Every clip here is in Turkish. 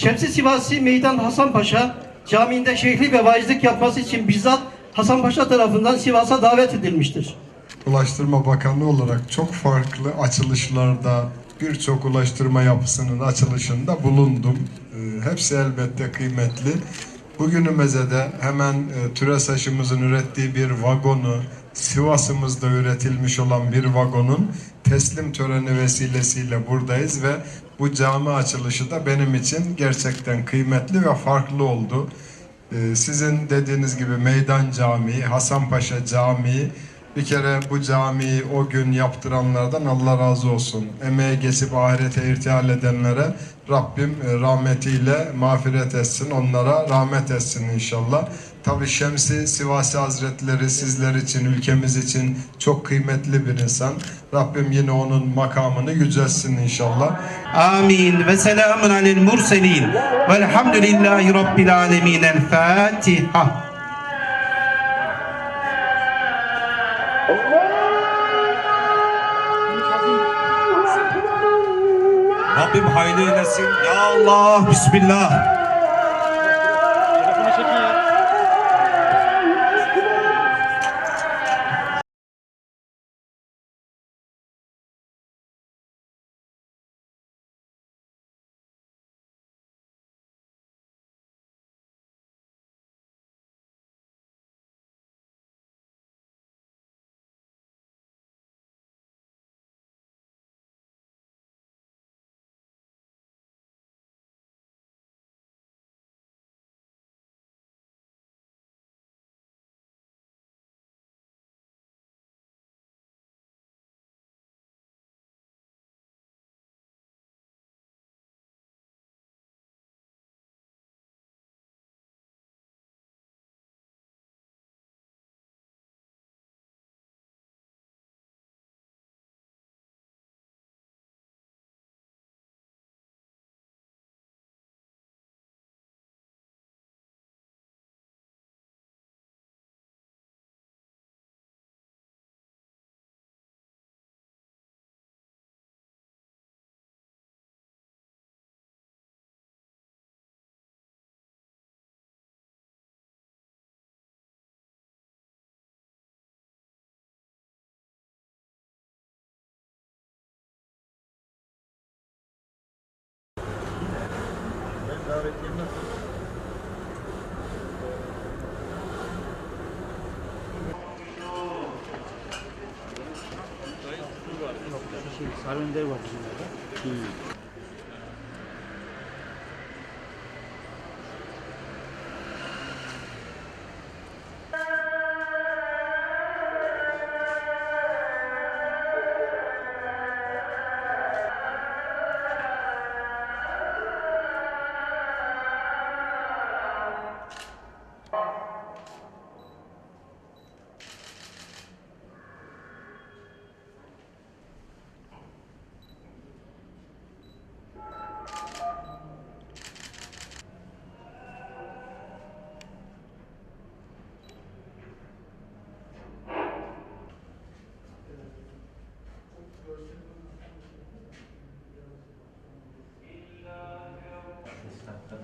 Şemsi Sivasi Meydan Hasan Paşa Camii'nde şeyhlik ve vaizlik yapması için bizzat Hasan Paşa tarafından Sivas'a davet edilmiştir. Ulaştırma Bakanlığı olarak çok farklı açılışlarda birçok ulaştırma yapısının açılışında bulundum. Ee, Hepsi elbette kıymetli. Bugünümüze de hemen e, TÜRESAŞ'ımızın ürettiği bir vagonu, Sivas'ımızda üretilmiş olan bir vagonun teslim töreni vesilesiyle buradayız ve bu cami açılışı da benim için gerçekten kıymetli ve farklı oldu. Ee, Sizin dediğiniz gibi Meydan Camii, Hasanpaşa Camii bir kere bu camiyi o gün yaptıranlardan Allah razı olsun. Emeğe geçip ahirete irtihal edenlere Rabbim e, rahmetiyle mağfiret etsin. Onlara rahmet etsin inşallah. Tabi Şemsi Sivasi Hazretleri sizler için, ülkemiz için çok kıymetli bir insan. Rabbim yine onun makamını yücelsin inşallah. Amin ve selamun alel murselin velhamdülillahi rabbil alemin el Fatiha. Rabbim hayırlı eylesin. Ya Allah, Bismillah. öğretmenler. Sarı önder var bizim orada. Hmm.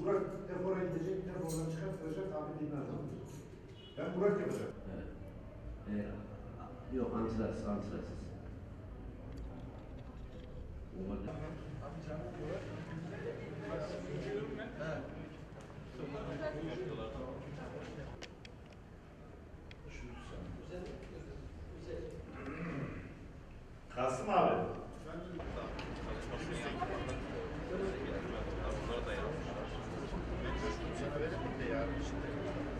Burak depora gidecek, depodan çıkıp tıraşa tabi dinler. Ben Burak yapacağım. Evet. Ee, yok antrenörsüz, antrenörsüz. Olmadı. Kasım abi.